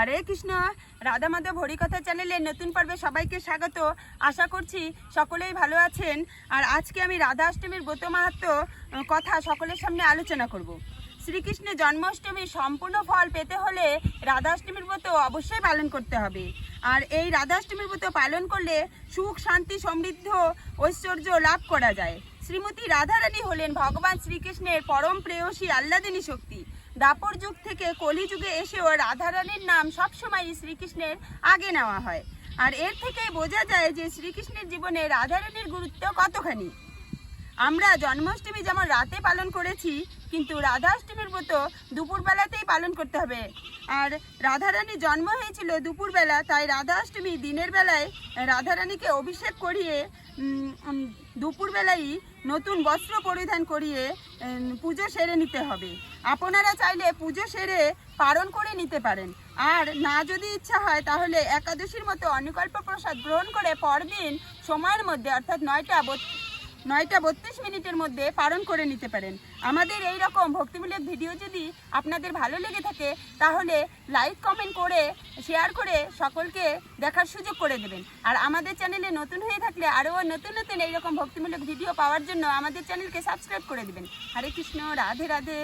হরে কৃষ্ণ, রাধা মাধব হরিকথা চ্যানেলের নতুন পর্বে সবাইকে স্বাগত। আশা করছি সকলেই ভালো আছেন। আর আজকে আমি রাধা অষ্টমীর ব্রত মাহাত্ম কথা সকলের সামনে আলোচনা করব। শ্রীকৃষ্ণের জন্মাষ্টমীর সম্পূর্ণ ফল পেতে হলে রাধাষ্টমীর ব্রত অবশ্যই পালন করতে হবে। আর এই রাধাষ্টমীর ব্রত পালন করলে সুখ, শান্তি, সমৃদ্ধ, ঐশ্বর্য লাভ করা যায়। শ্রীমতী রাধারানী হলেন ভগবান শ্রীকৃষ্ণের পরম প্রেয়সী আহ্লাদিনী শক্তি। দাপর যুগ থেকে কলিযুগে এসেও রাধারানীর নাম সবসময় শ্রীকৃষ্ণের আগে নেওয়া হয়। আর এর থেকেই বোঝা যায় যে শ্রীকৃষ্ণের জীবনে রাধারানীর গুরুত্ব কতখানি। আমরা জন্মাষ্টমী যেমন রাতে পালন করেছি, কিন্তু রাধাষ্টমীর মতো দুপুরবেলাতেই পালন করতে হবে। আর রাধারানী জন্ম হয়েছিল দুপুরবেলা, তাই রাধাষ্টমী দিনের বেলায় রাধারানীকে অভিষেক করিয়ে দুপুরবেলায় নতুন বস্ত্র পরিধান করিয়ে পুজো সেরে নিতে হবে। আপনারা চাইলে পুজো সেরে পালন করে নিতে পারেন। আর না যদি ইচ্ছা হয়, তাহলে একাদশীর মতো অনিকল্প প্রসাদ গ্রহণ করে পরদিন সময়ের মধ্যে, অর্থাৎ নয়টা নয়টা বত্রিশ মিনিটের মধ্যে পালন করে নিতে পারেন। আমাদের এই রকম ভক্তিমূলক ভিডিও যদি আপনাদের ভালো লেগে থাকে, তাহলে লাইক, কমেন্ট করে, শেয়ার করে সকলকে দেখার সুযোগ করে দেবেন। আর আমাদের চ্যানেলে নতুন হয়ে থাকলে আরও নতুন নতুন এইরকম ভক্তিমূলক ভিডিও পাওয়ার জন্য আমাদের চ্যানেলকে সাবস্ক্রাইব করে দেবেন। হরে কৃষ্ণ, রাধে রাধে।